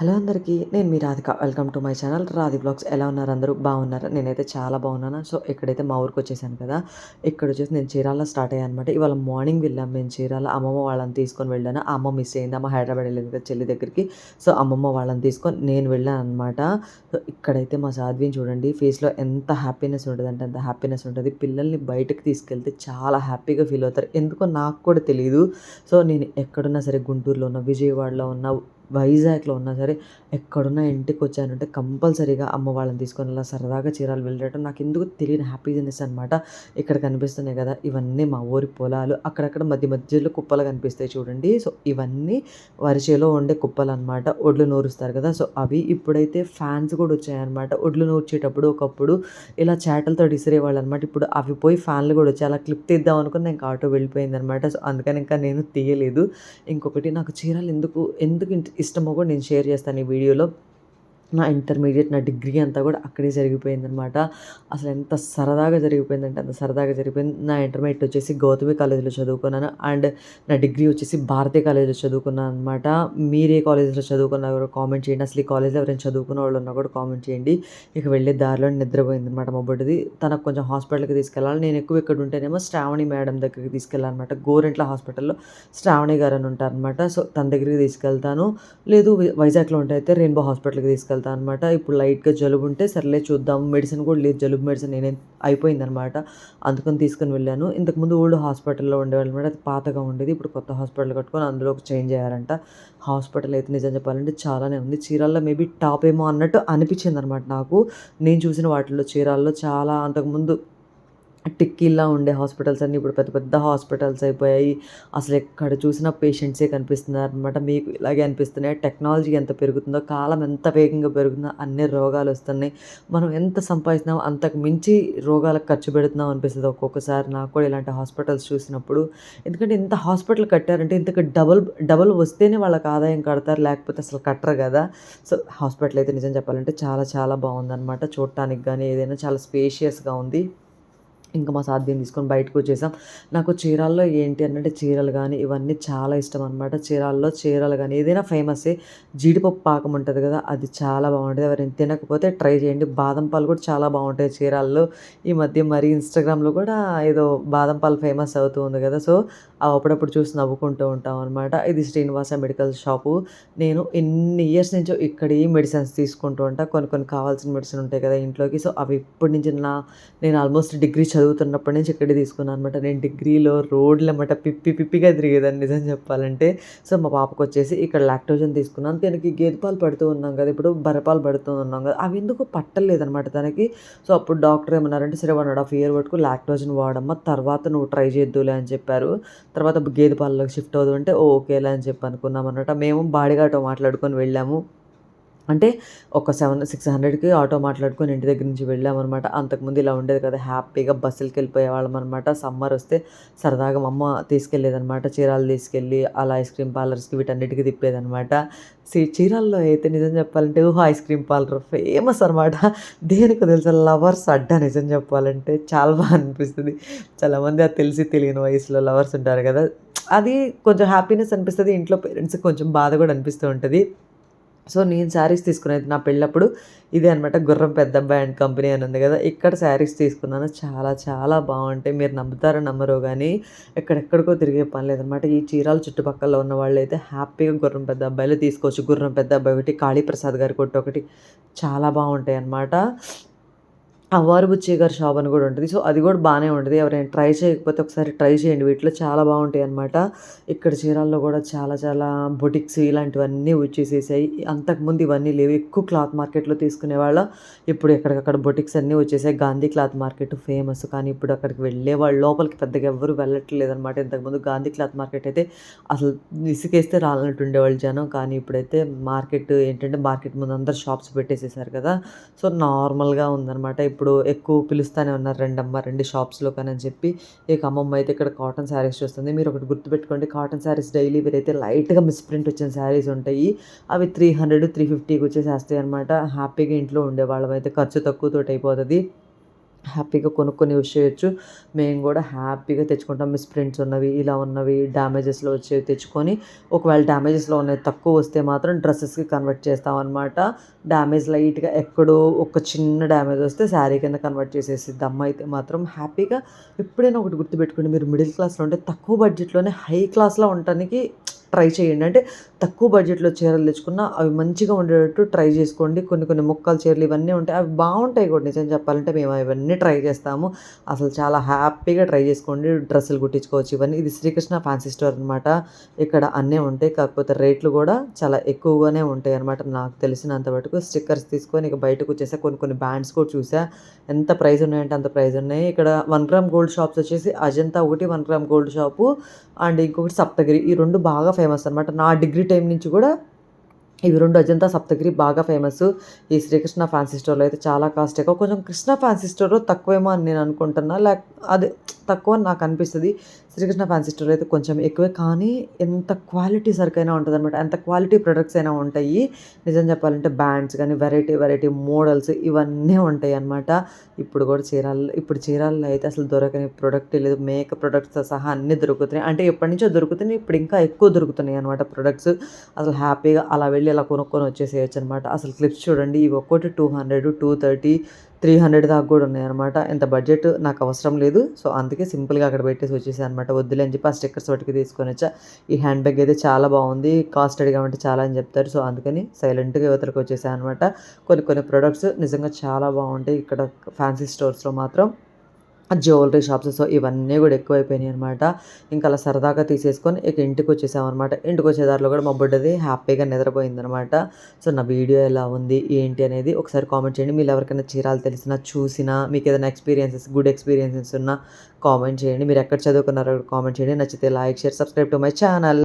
Hello అందరికీ నేను మీ Radhika. Welcome to my channel. Radhi blogs ఎలా ఉన్నారు? అందరూ బాగున్నారా? నేనైతే చాలా బాగున్నాను. సో ఇక్కడైతే మా ఊరికి వచ్చేసాను కదా. ఇక్కడ వచ్చేసి నేను చీరాల స్టార్ట్ అయ్యాను అనమాట ఇవాళ మార్నింగ్ వెళ్ళాం మేము చీరాల. అమ్మమ్మ వాళ్ళని తీసుకొని వెళ్ళాను. అమ్మ మిస్ అయింది. అమ్మ హైదరాబాద్ వెళ్ళింది కదా చెల్లి దగ్గరికి. సో అమ్మమ్మ వాళ్ళని తీసుకొని నేను వెళ్ళాను అనమాట సో ఇక్కడైతే మా సాధ్విని చూడండి. ఫేస్లో ఎంత హ్యాపీనెస్ ఉంటుంది అంటే అంత హ్యాపీనెస్ ఉంటుంది. పిల్లల్ని బయటకు తీసుకెళ్తే చాలా హ్యాపీగా ఫీల్ అవుతారు. ఎందుకో నాకు కూడా తెలియదు సో నేను ఎక్కడున్నా సరే గుంటూరులో ఉన్న విజయవాడలో ఉన్న వైజాగ్లో ఉన్నా సరే ఎక్కడున్నా ఇంటికి వచ్చానంటే కంపల్సరీగా అమ్మ వాళ్ళని తీసుకొని అలా సరదాగా చీరాలు వెళ్ళడం నాకు ఎందుకు తెలియని హ్యాపీనెస్ అనమాట ఇక్కడ కనిపిస్తున్నాయి కదా ఇవన్నీ మా ఊరి పొలాలు. అక్కడక్కడ మధ్య మధ్యలో కుప్పలు కనిపిస్తాయి చూడండి. సో ఇవన్నీ వరిచేలో ఉండే కుప్పలు అనమాట ఒడ్లు నూరుస్తారు కదా సో అవి ఇప్పుడైతే ఫ్యాన్స్ కూడా వచ్చాయన్నమాట. ఒడ్లు నూర్చేటప్పుడు ఒకప్పుడు ఇలా చేటలతో ఇసిరేవాళ్ళు అనమాట ఇప్పుడు అవి పోయి ఫ్యాన్లు కూడా వచ్చాయి. అలా క్లిప్ తీద్దాం అనుకుని ఇంకా ఆటో వెళ్ళిపోయింది అనమాట సో అందుకని ఇంకా నేను తీయలేదు. ఇంకొకటి నాకు చీరలు ఎందుకు ఎందుకు ఇష్టమో కూడా నేను షేర్ చేస్తాను ఈ వీడియోలో. నా ఇంటర్మీడియట్ నా డిగ్రీ అంతా కూడా అక్కడే జరిగిపోయిందనమాట అసలు ఎంత సరదాగా జరిగిపోయిందంటే అంత సరదాగా జరిగిపోయింది. నా ఇంటర్మీడియట్ వచ్చేసి గౌతమి కాలేజీలో చదువుకున్నాను అండ్ నా డిగ్రీ వచ్చేసి భారతీయ కాలేజీలో చదువుకున్నాను అనమాట మీరే కాలేజీలో చదువుకున్నా కూడా కామెంట్ చేయండి. అసలు ఈ కాలేజ్లో ఎవరైనా చదువుకున్న వాళ్ళు ఉన్నా కూడా కామెంట్ చేయండి. ఇక వెళ్ళే దారిలో నిద్రపోయింది అనమాట మా తనకు కొంచెం హాస్పిటల్కి తీసుకెళ్ళాలి. నేను ఎక్కువ ఇక్కడ ఉంటేనేమో శ్రావణి మేడం దగ్గరికి తీసుకెళ్ళాలన్నమాట గోరెంట్ల హాస్పిటల్లో శ్రావణి గారు అని ఉంటారనమాట సో తన దగ్గరికి తీసుకెళ్తాను. లేదు వైజాగ్లో ఉంటే అయితే రెయిన్బో హాస్పిటల్కి తీసుకెళ్తాను. తీసుకెళ్తాను అనమాట ఇప్పుడు లైట్గా జలుబు ఉంటే సర్లే చూద్దాం. మెడిసిన్ కూడా లేదు. జలుబు మెడిసిన్ నేనే అయిపోయిందనమాట అందుకని తీసుకుని వెళ్ళాను. ఇంతకుముందు ఓల్డ్ హాస్పిటల్లో ఉండేవాళ్ళు అనమాట అది పాతగా ఉండేది. ఇప్పుడు కొత్త హాస్పిటల్ కట్టుకొని అందులో చేంజ్ అయ్యారంట హాస్పిటల్ అయితే నిజం చెప్పాలంటే చాలానే ఉంది. చీరాల్లో మేబీ టాప్ ఏమో అన్నట్టు అనిపించింది అనమాట నాకు. నేను చూసిన వాటిల్లో చీరాల్లో చాలా అంతకుముందు టిక్కీలా ఉండే హాస్పిటల్స్ అన్నీ ఇప్పుడు పెద్ద పెద్ద హాస్పిటల్స్ అయిపోయాయి. అసలు ఎక్కడ చూసినా పేషెంట్సే కనిపిస్తున్నారు అనమాట మీకు ఇలాగే అనిపిస్తున్నాయి? టెక్నాలజీ ఎంత పెరుగుతుందో కాలం ఎంత వేగంగా పెరుగుతుందో అన్ని రోగాలు వస్తున్నాయి. మనం ఎంత సంపాదిస్తున్నామో అంతకు మించి రోగాలకు ఖర్చు పెడుతున్నాం అనిపిస్తుంది ఒక్కొక్కసారి. నాకు కూడా ఇలాంటి హాస్పిటల్స్ చూసినప్పుడు. ఎందుకంటే ఇంత హాస్పిటల్ కట్టారంటే ఇంతకు డబల్ డబల్ వస్తేనే వాళ్ళకి ఆదాయం కడతారు లేకపోతే అసలు కట్టరు కదా. సో హాస్పిటల్ అయితే నిజం చెప్పాలంటే చాలా చాలా బాగుందన్నమాట. చూడటానికి కానీ ఏదైనా చాలా స్పేషియస్గా ఉంది. ఇంకా మా సాధ్యం తీసుకొని బయటకు వచ్చేసాం. నాకు చీరాల్లో ఏంటి అంటే చీరలు కానీ ఇవన్నీ చాలా ఇష్టం అనమాట చీరాల్లో చీరలు కానీ ఏదైనా ఫేమసే జీడిపప్పు పాకం ఉంటుంది కదా అది చాలా బాగుంటుంది. ఎవరైనా తినకపోతే ట్రై చేయండి. బాదం పాలు కూడా చాలా బాగుంటాయి చీరాల్లో. ఈ మధ్య మరి ఇన్స్టాగ్రామ్లో కూడా ఏదో బాదం పాలు ఫేమస్ అవుతూ ఉంది కదా. సో అప్పుడప్పుడు చూసి నవ్వుకుంటూ ఉంటాం అనమాట ఇది శ్రీనివాస మెడికల్ షాపు. నేను ఎన్ని ఇయర్స్ నుంచో ఇక్కడ ఈ మెడిసిన్స్ తీసుకుంటూ ఉంటా. కొన్ని కొన్ని కావాల్సిన మెడిసిన్ ఉంటాయి కదా ఇంట్లోకి. సో అవి ఇప్పటి నుంచి నా నేను ఆల్మోస్ట్ డిగ్రీ చదువుతున్నప్పటి నుంచి ఇక్కడే తీసుకున్నాను అనమాట నేను డిగ్రీలో రోడ్లు అన్నమాట పిప్పి పిప్పిగా తిరిగేదాన్ని నిజం చెప్పాలంటే. సో మా పాపకు వచ్చేసి ఇక్కడ లాక్టోజన్ తీసుకున్నాను. తనకి గేదె పాలు పడుతూ ఉన్నాం కదా. ఇప్పుడు బరపాలు పడుతూ ఉన్నాం కదా. అవి ఎందుకు పట్టలేదనమాట తనకి. సో అప్పుడు డాక్టర్ ఏమన్నారంటే సరే వన్ అండ్ హాఫ్ ఇయర్ వరకు లాక్టోజన్ వాడమ్మా. తర్వాత నువ్వు ట్రై చేద్దులే అని చెప్పారు. తర్వాత గేదె పాలలోకి షిఫ్ట్ అవుతుంటే అంటే ఓకేలే అని చెప్పి అనుకున్నాం అనమాట మేము బాడిగాటో మాట్లాడుకొని వెళ్ళాము. అంటే ఒక సెవెన్ సిక్స్ హండ్రెడ్కి ఆటో మాట్లాడుకొని ఇంటి దగ్గర నుంచి వెళ్ళామన్నమాట. అంతకుముందు ఇలా ఉండేది కదా హ్యాపీగా బస్సులకి వెళ్ళిపోయేవాళ్ళం అనమాట సమ్మర్ వస్తే సరదాగా మా అమ్మ తీసుకెళ్ళేదనమాట చీరాలు తీసుకెళ్ళి అలా ఐస్ క్రీమ్ పార్లర్స్కి వీటన్నిటికీ తిప్పేదనమాట చీరాల్లో అయితే నిజం చెప్పాలంటే ఊహో ఐస్ క్రీమ్ పార్లర్ ఫేమస్ అనమాట దేనికి తెలుసా లవర్స్ అడ్డా నిజం చెప్పాలంటే చాలా బాగా అనిపిస్తుంది. చాలామంది అది తెలిసి తెలియని వయసులో లవర్స్ ఉంటారు కదా అది కొంచెం హ్యాపీనెస్ అనిపిస్తుంది. ఇంట్లో పేరెంట్స్కి కొంచెం బాధ కూడా అనిపిస్తూ ఉంటుంది. సో నేను శారీస్ తీసుకునేది నా పెళ్ళప్పుడు ఇదే అనమాట గుర్రం పెద్దబ్బాయి అండ్ కంపెనీ అని ఉంది కదా. ఇక్కడ శారీస్ తీసుకున్నాను. చాలా చాలా బాగుంటాయి. మీరు నమ్ముతారో నమ్మరో కానీ ఎక్కడెక్కడికో తిరిగే పని లేదనమాట ఈ చీరాల చుట్టుపక్కల ఉన్న వాళ్ళు అయితే హ్యాపీగా గుర్రం పెద్ద అబ్బాయిలు తీసుకోవచ్చు. గుర్రం పెద్ద అబ్బాయి ఒకటి కాళీప్రసాద్ గారి కొట్టు ఒకటి. చాలా బాగుంటాయి అనమాట అవ్వారు బుచ్చయ్య గారి షాప్ అని కూడా ఉంటుంది. సో అది కూడా బాగానే ఉంటుంది. ఎవరైనా ట్రై చేయకపోతే ఒకసారి ట్రై చేయండి. వీటిలో చాలా బాగుంటాయి అనమాట ఇక్కడ చీరాల్లో కూడా చాలా చాలా బొటిక్స్ ఇలాంటివన్నీ వచ్చేసేసాయి. అంతకుముందు ఇవన్నీ లేవు. ఎక్కువ క్లాత్ మార్కెట్లో తీసుకునే వాళ్ళ ఇప్పుడు ఎక్కడికక్కడ బొటిక్స్ అన్నీ వచ్చేసాయి. Gandhi cloth market famous. కానీ ఇప్పుడు అక్కడికి వెళ్ళే వాళ్ళు లోపలికి పెద్దగా ఎవరు వెళ్ళట్లేదనమాట ఇంతకుముందు గాంధీ క్లాత్ మార్కెట్ అయితే అసలు ఇసుకేస్తే రాలన్నట్టు ఉండేవాళ్ళు జనం. కానీ ఇప్పుడైతే మార్కెట్ ఏంటంటే మార్కెట్ ముందు అందరు షాప్స్ పెట్టేసేసారు కదా. సో నార్మల్గా ఉందన్నమాట. ఇప్పుడు ఎక్కువ పిలుస్తూనే ఉన్నారు రెండమ్మ రెండు షాప్స్లో కానీ అని చెప్పి. ఇక అమ్మమ్మ అయితే ఇక్కడ కాటన్ శారీస్ చూస్తుంది. మీరు ఒకటి గుర్తుపెట్టుకోండి కాటన్ శారీస్ డైలీ వీరైతే లైట్గా మిస్ప్రింట్ వచ్చిన శారీస్ ఉంటాయి. అవి త్రీ హండ్రెడ్ త్రీ ఫిఫ్టీకి వచ్చేసేస్తాయి అనమాట హ్యాపీగా ఇంట్లో ఉండేవాళ్ళం అయితే ఖర్చు తక్కువతో అయిపోతుంది. హ్యాపీగా కొనుక్కొని యూజ్ చేయొచ్చు. మేము కూడా హ్యాపీగా తెచ్చుకుంటాం. మిస్ ప్రింట్స్ ఉన్నవి ఇలా ఉన్నవి డ్యామేజెస్లో వచ్చేవి తెచ్చుకొని ఒకవేళ డ్యామేజెస్లో ఉన్నవి తక్కువ వస్తే మాత్రం డ్రెస్సెస్కి కన్వర్ట్ చేస్తాం అనమాట డ్యామేజ్ లైట్గా ఎక్కడో ఒక చిన్న డ్యామేజ్ వస్తే శారీ కింద కన్వర్ట్ చేసేసి అమ్మ అయితే మాత్రం హ్యాపీగా ఎప్పుడైనా ఒకటి గుర్తుపెట్టుకోండి. మీరు మిడిల్ క్లాస్లో ఉంటే తక్కువ బడ్జెట్లోనే హై క్లాస్లో ఉండటానికి ట్రై చేయండి. అంటే తక్కువ బడ్జెట్లో చీరలు తెచ్చుకున్న అవి మంచిగా ఉండేటట్టు ట్రై చేసుకోండి. కొన్ని కొన్ని ముక్కలు చీరలు ఇవన్నీ ఉంటాయి. అవి బాగుంటాయి కూడా నిజం చెప్పాలంటే. మేము అవన్నీ ట్రై చేస్తాము. అసలు చాలా హ్యాపీగా ట్రై చేసుకోండి. డ్రెస్సులు కుట్టించుకోవచ్చు ఇవన్నీ. ఇది శ్రీకృష్ణ ఫ్యాన్సీ స్టోర్ అనమాట ఇక్కడ అన్నీ ఉంటాయి. కాకపోతే రేట్లు కూడా చాలా ఎక్కువగానే ఉంటాయి అనమాట నాకు తెలిసినంత వరకు స్టిక్కర్స్ తీసుకొని ఇక బయటకు వచ్చేసా. కొన్ని కొన్ని బ్యాండ్స్ కూడా చూసా. ఎంత ప్రైస్ ఉన్నాయంటే అంత ప్రైస్ ఉన్నాయి. ఇక్కడ వన్ గ్రామ్ గోల్డ్ షాప్స్ వచ్చేసి అజంతా ఒకటి one gram gold shop and ఇంకొకటి సప్తగిరి. ఈ రెండు బాగా ఫేమస్ ఫేమస్ అనమాట నా డిగ్రీ టైం నుంచి కూడా ఇవి రెండు అజంతా సప్తగిరి బాగా ఫేమస్ ఈ శ్రీకృష్ణ ఫ్యాన్సీ స్టోర్లో అయితే చాలా కాస్ట్ ఎక్కువ. కొంచెం కృష్ణ ఫ్యాన్సీ స్టోర్లో తక్కువేమో అని నేను అనుకుంటున్నా. లేక అది తక్కువ అని నాకు అనిపిస్తుంది. శ్రీకృష్ణ ఫ్యాన్సీ స్టోర్ అయితే కొంచెం ఎక్కువే. కానీ ఎంత క్వాలిటీ సరికైనా ఉంటుంది అనమాట ఎంత క్వాలిటీ ప్రొడక్ట్స్ అయినా ఉంటాయి. నిజం చెప్పాలంటే బ్యాండ్స్ కానీ వెరైటీ వెరైటీ మోడల్స్ ఇవన్నీ ఉంటాయి అనమాట ఇప్పుడు కూడా చీరాల ఇప్పుడు చీరాల్లో అయితే అసలు దొరకని ప్రొడక్ట్ లేదు. మేకప్ ప్రొడక్ట్స్తో సహా అన్నీ దొరుకుతున్నాయి. అంటే ఎప్పటి నుంచో దొరుకుతున్నాయి. ఇప్పుడు ఇంకా ఎక్కువ దొరుకుతున్నాయి అనమాట ప్రొడక్ట్స్ అసలు హ్యాపీగా అలా వెళ్ళి ఇలా కొనుక్కొని వచ్చేసేయచ్చు అనమాట అసలు క్లిప్స్ చూడండి ఇవి ఒక్కటి two hundred two thirty three hundred దాకా కూడా ఉన్నాయి ఇంత బడ్జెట్ నాకు అవసరం లేదు. సో అందుకే సింపుల్గా అక్కడ పెట్టేసి వచ్చేసాను అనమాట వద్దులే అని చెప్పి ఆ స్టిక్కర్స్ వాటికి తీసుకొని వచ్చా. ఈ హ్యాండ్ బ్యాగ్ అయితే చాలా బాగుంది. కాస్ట్ అడిగామంటే చాలా అని చెప్తారు. సో అందుకని సైలెంట్గా యువతలకు వచ్చేసాను అనమాట కొన్ని కొన్ని ప్రొడక్ట్స్ నిజంగా చాలా బాగుంటాయి. ఇక్కడ ఫ్యాన్సీ స్టోర్స్లో మాత్రం. జ్యువెలరీ షాప్స్ సో ఇవన్నీ కూడా ఎక్కువైపోయినాయి అనమాట ఇంకా అలా సరదాగా తీసేసుకొని ఇక ఇంటికి వచ్చేసామన్నమాట ఇంటికి వచ్చేదారిలో కూడా మా బుడ్డది హ్యాపీగా నిద్రపోయిందనమాట సో నా వీడియో ఎలా ఉంది ఏంటి అనేది ఒకసారి కామెంట్ చేయండి. మీరు ఎవరికైనా చీరాలు తెలిసినా చూసినా మీకు ఏదైనా ఎక్స్పీరియన్సెస్ గుడ్ ఎక్స్పీరియన్సెస్ ఉన్నా కామెంట్ చేయండి. మీరు ఎక్కడ చదువుకున్నారో కామెంట్ చేయండి. నచ్చితే like share subscribe to my channel.